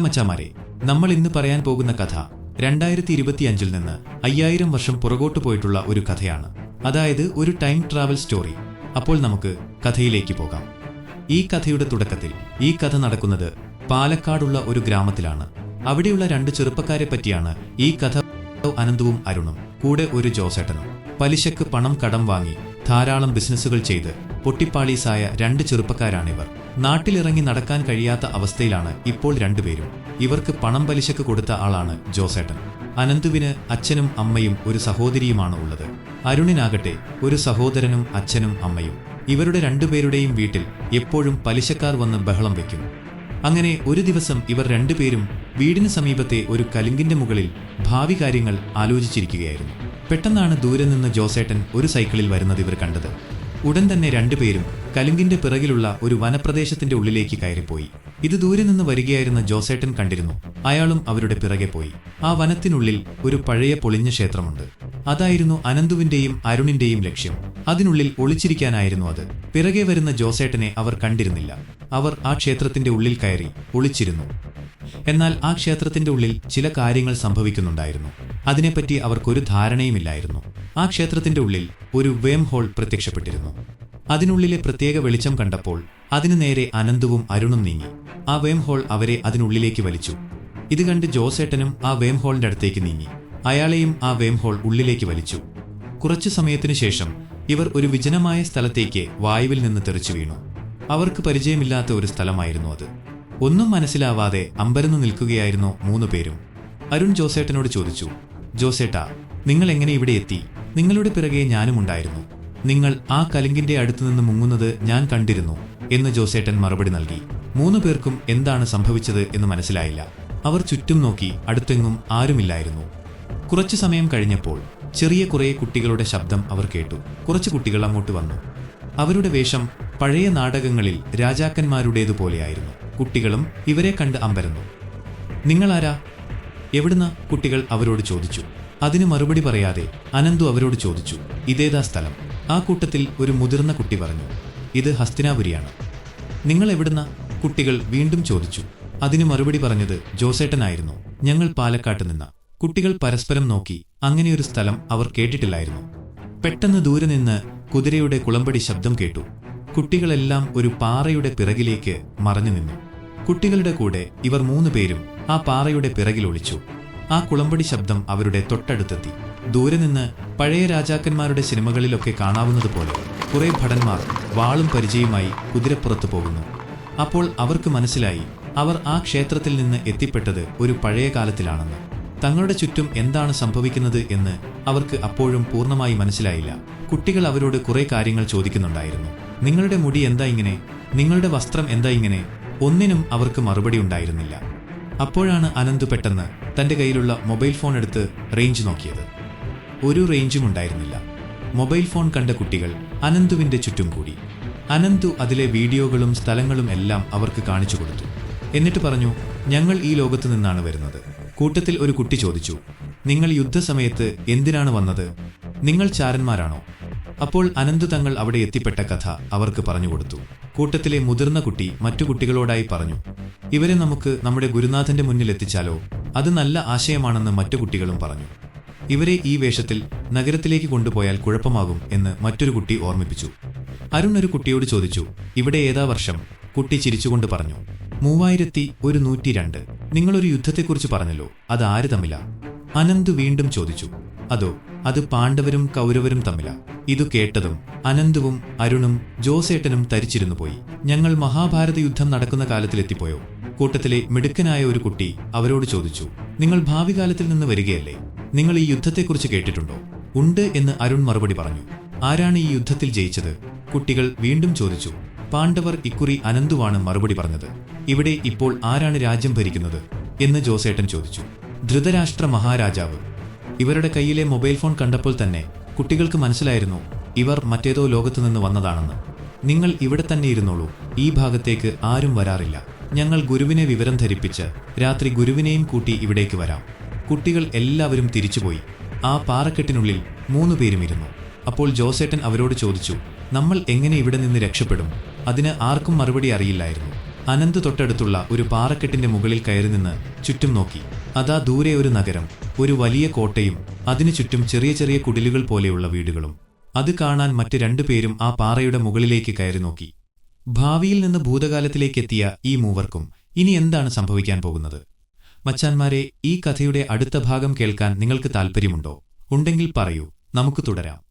മച്ചാമാരെ നമ്മൾ ഇന്ന് പറയാൻ പോകുന്ന കഥ രണ്ടായിരത്തി ഇരുപത്തിയഞ്ചിൽ നിന്ന് അയ്യായിരം വർഷം പുറകോട്ട് പോയിട്ടുള്ള ഒരു കഥയാണ്. അതായത് ഒരു ടൈം ട്രാവൽ സ്റ്റോറി. അപ്പോൾ നമുക്ക് കഥയിലേക്ക് പോകാം. ഈ കഥയുടെ തുടക്കത്തിൽ ഈ കഥ നടക്കുന്നത് പാലക്കാടുള്ള ഒരു ഗ്രാമത്തിലാണ്. അവിടെയുള്ള രണ്ട് ചെറുപ്പക്കാരെ പറ്റിയാണ് ഈ കഥ അനന്തവും അരുണും കൂടെ ഒരു ജോസേട്ടനും. പലിശക്ക് പണം കടം വാങ്ങി ധാരാളം ബിസിനസ്സുകൾ ചെയ്ത് പൊട്ടിപ്പാളീസായ രണ്ട് ചെറുപ്പക്കാരാണിവർ. നാട്ടിലിറങ്ങി നടക്കാൻ കഴിയാത്ത അവസ്ഥയിലാണ് ഇപ്പോൾ രണ്ടുപേരും. ഇവർക്ക് പണം പലിശക്ക് കൊടുത്ത ആളാണ് ജോസേട്ടൻ. അനന്തുവിന് അച്ഛനും അമ്മയും ഒരു സഹോദരിയുമാണ് ഉള്ളത്. അരുണിനാകട്ടെ ഒരു സഹോദരനും അച്ഛനും അമ്മയും. ഇവരുടെ രണ്ടുപേരുടെയും വീട്ടിൽ എപ്പോഴും പലിശക്കാർ വന്ന് ബഹളം വയ്ക്കും അങ്ങനെ ഒരു ദിവസം ഇവർ രണ്ടുപേരും വീടിന് സമീപത്തെ ഒരു കലുങ്കിന്റെ മുകളിൽ ഭാവി കാര്യങ്ങൾ ആലോചിച്ചിരിക്കുകയായിരുന്നു. പെട്ടെന്നാണ് ദൂരെ നിന്ന് ജോസേട്ടൻ ഒരു സൈക്കിളിൽ വരുന്നത് ഇവർ കണ്ടത്. ഉടൻ തന്നെ രണ്ടുപേരും കലുങ്കിന്റെ പിറകിലുള്ള ഒരു വനപ്രദേശത്തിന്റെ ഉള്ളിലേക്ക് കയറിപ്പോയി. ഇത് ദൂരെ നിന്ന് വരികയായിരുന്ന ജോസേട്ടൻ കണ്ടിരുന്നു. അയാളും അവരുടെ പിറകെ പോയി. ആ വനത്തിനുള്ളിൽ ഒരു പഴയ പൊളിഞ്ഞ ക്ഷേത്രമുണ്ട്. അതായിരുന്നു അനന്തുവിന്റെയും അരുണിന്റെയും ലക്ഷ്യം. അതിനുള്ളിൽ ഒളിച്ചിരിക്കാനായിരുന്നു അത്. പിറകെ വരുന്ന ജോസേട്ടനെ അവർ കണ്ടിരുന്നില്ല. അവർ ആ ക്ഷേത്രത്തിന്റെ ഉള്ളിൽ കയറി ഒളിച്ചിരുന്നു. എന്നാൽ ആ ക്ഷേത്രത്തിന്റെ ഉള്ളിൽ ചില കാര്യങ്ങൾ സംഭവിക്കുന്നുണ്ടായിരുന്നു. അതിനെപ്പറ്റി അവർക്കൊരു ധാരണയുമില്ലായിരുന്നു. ആ ക്ഷേത്രത്തിന്റെ ഉള്ളിൽ ഒരു വേം ഹോൾ പ്രത്യക്ഷപ്പെട്ടിരുന്നു. അതിനുള്ളിലെ പ്രത്യേക വെളിച്ചം കണ്ടപ്പോൾ അതിനു നേരെ അനന്തവും അരുണും നീങ്ങി. ആ വേം ഹോൾ അവരെ അതിനുള്ളിലേക്ക് വലിച്ചു. ഇത് കണ്ട് ജോസേട്ടനും ആ വേം ഹോളിന്റെ അടുത്തേക്ക് നീങ്ങി. അയാളെയും ആ വേം ഹോൾ ഉള്ളിലേക്ക് വലിച്ചു. കുറച്ചു സമയത്തിനു ശേഷം ഇവർ ഒരു വിജനമായ സ്ഥലത്തേക്ക് വായുവിൽ നിന്ന് തെറിച്ചു വീണു. അവർക്ക് പരിചയമില്ലാത്ത ഒരു സ്ഥലമായിരുന്നു അത്. ഒന്നും മനസ്സിലാവാതെ അമ്പരന്ന് നിൽക്കുകയായിരുന്നു മൂന്നു പേരും അരുൺ ജോസേട്ടനോട് ചോദിച്ചു ജോസേട്ടാ നിങ്ങൾ എങ്ങനെ ഇവിടെ എത്തി? നിങ്ങളുടെ പിറകെ ഞാനും ഉണ്ടായിരുന്നു. നിങ്ങൾ ആ കലിങ്കിന്റെ അടുത്തു നിന്ന് മുങ്ങുന്നത് ഞാൻ കണ്ടിരുന്നു എന്ന് ജോസേട്ടൻ മറുപടി നൽകി. മൂന്നു പേർക്കും എന്താണ് സംഭവിച്ചത് എന്ന് മനസ്സിലായില്ല. അവർ ചുറ്റും നോക്കി അടുത്തെങ്ങും ആരുമില്ലായിരുന്നു. കുറച്ചു സമയം കഴിഞ്ഞപ്പോൾ ചെറിയ കുറേ കുട്ടികളുടെ ശബ്ദം അവർ കേട്ടു. കുറച്ച് കുട്ടികൾ അങ്ങോട്ട് വന്നു. അവരുടെ വേഷം പഴയ നാടകങ്ങളിൽ രാജാക്കന്മാരുടേതുപോലെയായിരുന്നു കുട്ടികളും ഇവരെ കണ്ട് അമ്പരന്നു. നിങ്ങളാരാ? എവിടുന്ന? കുട്ടികൾ അവരോട് ചോദിച്ചു. അതിന് മറുപടി പറയാതെ അനന്തു അവരോട് ചോദിച്ചു ഇതേതാ സ്ഥലം? ആ കൂട്ടത്തിൽ ഒരു മുതിർന്ന കുട്ടി പറഞ്ഞു ഇത് ഹസ്തിനാപുരിയാണ്. നിങ്ങൾ എവിടുന്ന? കുട്ടികൾ വീണ്ടും ചോദിച്ചു അതിന് മറുപടി പറഞ്ഞത് ജോസേട്ടനായിരുന്നു ഞങ്ങൾ പാലക്കാട്ട് നിന്ന. കുട്ടികൾ പരസ്പരം നോക്കി അങ്ങനെയൊരു സ്ഥലം അവർ കേട്ടിട്ടില്ലായിരുന്നു. പെട്ടെന്ന് ദൂരെ നിന്ന് കുതിരയുടെ കുളമ്പടി ശബ്ദം കേട്ടു കുട്ടികളെല്ലാം ഒരു പാറയുടെ പിറകിലേക്ക് മറഞ്ഞു നിന്നു. കുട്ടികളുടെ കൂടെ ഇവർ മൂന്ന് പേരും ആ പാറയുടെ പിറകിൽ ഒളിച്ചു. ആ കുളമ്പടി ശബ്ദം അവരുടെ തൊട്ടടുത്തെത്തി. ദൂരെ നിന്ന് പഴയ രാജാക്കന്മാരുടെ സിനിമകളിലൊക്കെ കാണാവുന്നതുപോലെ കുറെ ഭടന്മാർ വാളും പരിചയമായി കുതിരപ്പുറത്ത് പോകുന്നു. അപ്പോൾ അവർക്ക് മനസ്സിലായി അവർ ആ ക്ഷേത്രത്തിൽ നിന്ന് എത്തിപ്പെട്ടത് ഒരു പഴയ കാലത്തിലാണെന്ന്. തങ്ങളുടെ ചുറ്റും എന്താണ് സംഭവിക്കുന്നത് എന്ന് അവർക്ക് അപ്പോഴും പൂർണമായി മനസ്സിലായില്ല. കുട്ടികൾ അവരോട് കുറേ കാര്യങ്ങൾ ചോദിക്കുന്നുണ്ടായിരുന്നു. നിങ്ങളുടെ മുടി എന്താ ഇങ്ങനെ? നിങ്ങളുടെ വസ്ത്രം എന്താ ഇങ്ങനെ? ഒന്നിനും അവർക്ക് മറുപടി ഉണ്ടായിരുന്നില്ല. അപ്പോഴാണ് അനന്തു പെട്ടെന്ന് തന്റെ കയ്യിലുള്ള മൊബൈൽ ഫോൺ എടുത്ത് റേഞ്ച് നോക്കിയത്. ഒരു റേഞ്ചും ഉണ്ടായിരുന്നില്ല. മൊബൈൽ ഫോൺ കണ്ട കുട്ടികൾ അനന്തുവിന്റെ ചുറ്റും കൂടി. അനന്തു അതിലെ വീഡിയോകളും സ്ഥലങ്ങളും എല്ലാം അവർക്ക് കാണിച്ചു കൊടുത്തു. എന്നിട്ട് പറഞ്ഞു ഞങ്ങൾ ഈ ലോകത്തു നിന്നാണ് വരുന്നത്. കൂട്ടത്തിൽ ഒരു കുട്ടി ചോദിച്ചു നിങ്ങൾ യുദ്ധസമയത്ത് എന്തിനാണ് വന്നത്? നിങ്ങൾ ചാരന്മാരാണോ? അപ്പോൾ അനന്തു തങ്ങൾ അവിടെ എത്തിപ്പെട്ട കഥ അവർക്ക് പറഞ്ഞുകൊടുത്തു കൂട്ടത്തിലെ മുതിർന്ന കുട്ടി മറ്റു കുട്ടികളോടായി പറഞ്ഞു ഇവരെ നമുക്ക് നമ്മുടെ ഗുരുനാഥന്റെ മുന്നിൽ എത്തിച്ചാലോ? അത് നല്ല ആശയമാണെന്ന് മറ്റു കുട്ടികളും പറഞ്ഞു. ഇവരെ ഈ വേഷത്തിൽ നഗരത്തിലേക്ക് കൊണ്ടുപോയാൽ കുഴപ്പമാകും എന്ന് മറ്റൊരു കുട്ടി ഓർമ്മിപ്പിച്ചു. അരുൺ ഒരു കുട്ടിയോട് ചോദിച്ചു ഇവിടെ ഏതാ വർഷം? കുട്ടി ചിരിച്ചുകൊണ്ട് പറഞ്ഞു മൂവായിരത്തി ഒരു നൂറ്റി രണ്ട്. നിങ്ങളൊരു യുദ്ധത്തെക്കുറിച്ച് പറഞ്ഞല്ലോ അത് ആര് തമ്മില? അനന്ത് വീണ്ടും ചോദിച്ചു അതോ അത് പാണ്ഡവരും കൗരവരും തമ്മിലാ? ഇതു കേട്ടതും അനന്തുവും അരുണും ജോസേട്ടനും തരിച്ചിരുന്നു പോയി. ഞങ്ങൾ മഹാഭാരത യുദ്ധം നടക്കുന്ന കാലത്തിലെത്തിപ്പോയോ? കൂട്ടത്തിലെ മിടുക്കനായ ഒരു കുട്ടി അവരോട് ചോദിച്ചു നിങ്ങൾ ഭാവി കാലത്തിൽ നിന്ന് വരികയല്ലേ? നിങ്ങൾ ഈ യുദ്ധത്തെക്കുറിച്ച് കേട്ടിട്ടുണ്ടോ? ഉണ്ട് എന്ന് അരുൺ മറുപടി പറഞ്ഞു. ആരാണ് ഈ യുദ്ധത്തിൽ ജയിച്ചത്? കുട്ടികൾ വീണ്ടും ചോദിച്ചു പാണ്ഡവർ ഇക്കുറി അനന്തുവാണ് മറുപടി പറഞ്ഞത്. ഇവിടെ ഇപ്പോൾ ആരാണ് രാജ്യം ഭരിക്കുന്നത്? എന്ന് ജോസേട്ടൻ ചോദിച്ചു ധൃതരാഷ്ട്ര മഹാരാജാവ്. ഇവരുടെ കയ്യിലെ മൊബൈൽ ഫോൺ കണ്ടപ്പോൾ തന്നെ കുട്ടികൾക്ക് മനസ്സിലായിരുന്നു ഇവർ മറ്റേതോ ലോകത്തു നിന്ന് വന്നതാണെന്ന്. നിങ്ങൾ ഇവിടെ തന്നെ ഇരുന്നോളൂ. ഈ ഭാഗത്തേക്ക് ആരും വരാറില്ല. ഞങ്ങൾ ഗുരുവിനെ വിവരം ധരിപ്പിച്ച് രാത്രി ഗുരുവിനെയും കൂട്ടി ഇവിടേക്ക് വരാം. കുട്ടികൾ എല്ലാവരും തിരിച്ചുപോയി. ആ പാറക്കെട്ടിനുള്ളിൽ മൂന്നു പേരും ഇരുന്നു. അപ്പോൾ ജോസേട്ടൻ അവരോട് ചോദിച്ചു നമ്മൾ എങ്ങനെ ഇവിടെ നിന്ന് രക്ഷപ്പെടും? അതിന് ആർക്കും മറുപടി അറിയില്ലായിരുന്നു. അനന്ത് തൊട്ടടുത്തുള്ള ഒരു പാറക്കെട്ടിന്റെ മുകളിൽ കയറി നിന്ന് ചുറ്റും നോക്കി. അതാ ദൂരെ ഒരു നഗരം ഒരു വലിയ കോട്ടയും അതിനു ചുറ്റും ചെറിയ ചെറിയ കുടിലുകൾ പോലെയുള്ള വീടുകളും. അത് കാണാൻ മറ്റ് രണ്ടുപേരും ആ പാറയുടെ മുകളിലേക്ക് കയറി നോക്കി. ഭാവിയിൽ നിന്ന് ഭൂതകാലത്തിലേക്കെത്തിയ ഈ മൂവർക്കും ഇനി എന്താണ് സംഭവിക്കാൻ പോകുന്നത്? മച്ചാന്മാരെ ഈ കഥയുടെ അടുത്ത ഭാഗം കേൾക്കാൻ നിങ്ങൾക്ക് താൽപ്പര്യമുണ്ടോ? ഉണ്ടെങ്കിൽ പറയൂ. നമുക്ക് തുടരാം.